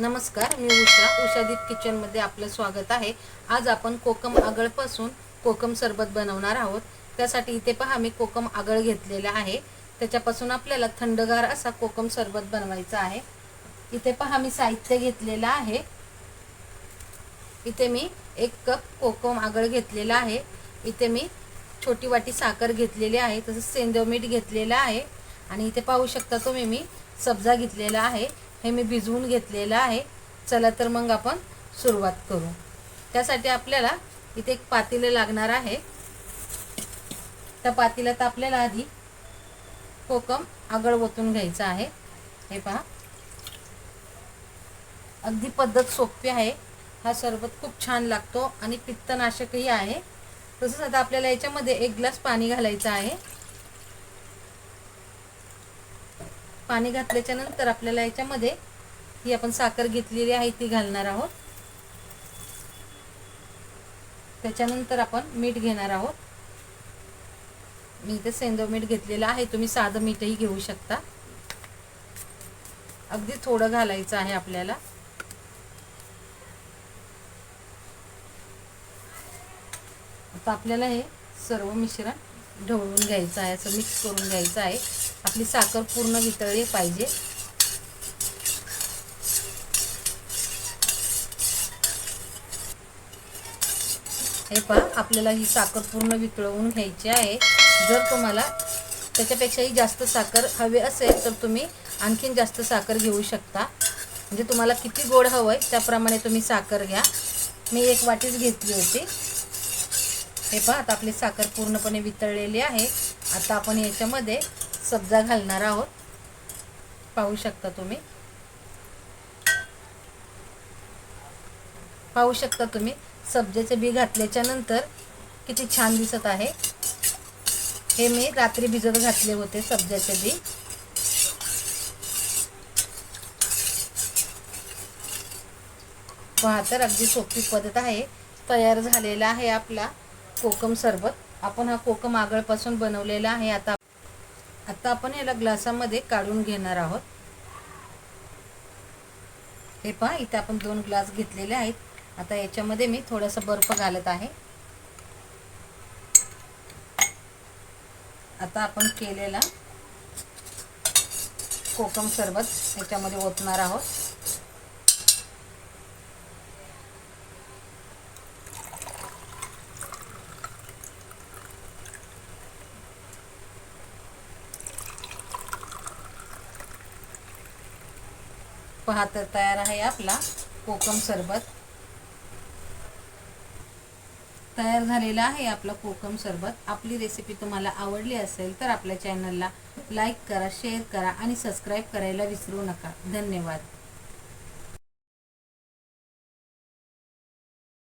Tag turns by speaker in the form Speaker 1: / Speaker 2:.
Speaker 1: नमस्कार मी उषा. उषादीप किचनमध्ये आपलं स्वागत आहे. आज आपण कोकम आगळपासून कोकम सरबत बनवणार आहोत. त्यासाठी इथे पहा मी कोकम आगळ घेतलेला आहे. त्याच्यापासून आपल्याला थंडगार असा कोकम सरबत बनवायचा आहे. इथे पहा मी साहित्य घेतलेलं आहे. इथे मी एक कप कोकम आगळ घेतलेला आहे. इथे मी छोटी वाटी साखर घेतलेली आहे. तसंच सेंदव मीठ घेतलेलं आहे. आणि इथे पाहू शकता तुम्ही मी सब्जा घेतलेला आहे. हे मी भिजवून घेतलेलं आहे. चला तर मग आपण सुरुवात करू. त्यासाठी आपल्याला इथे एक पातेलं लागणार आहे. त्या पातेल्यात आपल्याला आधी कोकम आगळ ओतून घ्यायचं आहे. हे पहा. अगदी पद्धत सोपी आहे. हा सरबत खूप छान लागतो आणि पित्तनाशकही आहे. तसंच आता आपल्याला याच्यामध्ये एक ग्लास पाणी घालायचं आहे. पाणी घातल्याच्या नंतर आपल्याला याच्यामध्ये ही आपण साखर घेतलेली आहे ती घालणार आहोत. त्याच्यानंतर आपण मीठ घेणार आहोत. मी इथे सेंदो मीठ घेतलेलं आहे तुम्ही साधं मीठही घेऊ शकता. अगदी थोडं घालायचं आहे आपल्याला. आता आपल्याला हे सर्व मिश्रण ढवळून घ्यायचं आहे असं मिक्स करून घ्यायचं आहे. आपली साखर पूर्ण वितळली पाहिजे. हे पहा आपल्याला ही साखर पूर्ण वितळवून घ्यायची आहे. जर तुम्हाला त्याच्यापेक्षाही जास्त साखर हवे असेल तर तुम्ही आणखीन जास्त साखर घेऊ शकता. म्हणजे तुम्हाला किती गोड हवं आहे त्याप्रमाणे तुम्ही साखर घ्या. मी एक वाटीच घेतली होती. हे पहा आता आपली साखर पूर्णपणे वितळलेली आहे. आता आपण याच्यामध्ये सब्जा घालणार आहोत. पाहू शकता तुम्ही? पाहू शकता तुम्ही? सब्जाचे बी घातल्याच्या नंतर किती छान दिसत आहे. हे मी रात्री भिजत घातले होते सब्जाचे बी. पहा तर अगदी सोपी पद्धत आहे. तयार झालेला आहे आपला कोकम सरबत. आपण हा कोकम आगळपासून बनवलेला आहे. आता आता आपण याला ग्लासामध्ये काढून घेणार आहोत. हे पहा इथे आपण दोन ग्लास घेतलेले आहेत. आता याच्यामध्ये मी थोडासा बर्फ घालत आहे. आता आपण केलेला कोकम सरबत याच्यामध्ये ओतणार आहोत. पहा तर तयार आहे आपला कोकम सरबत. तयार झालेला आहे आपला कोकम सरबत. आपली रेसिपी तुम्हाला आवडली असेल तर आपल्या चॅनलला लाईक करा शेअर करा आणि सबस्क्राईब करायला विसरू नका. धन्यवाद.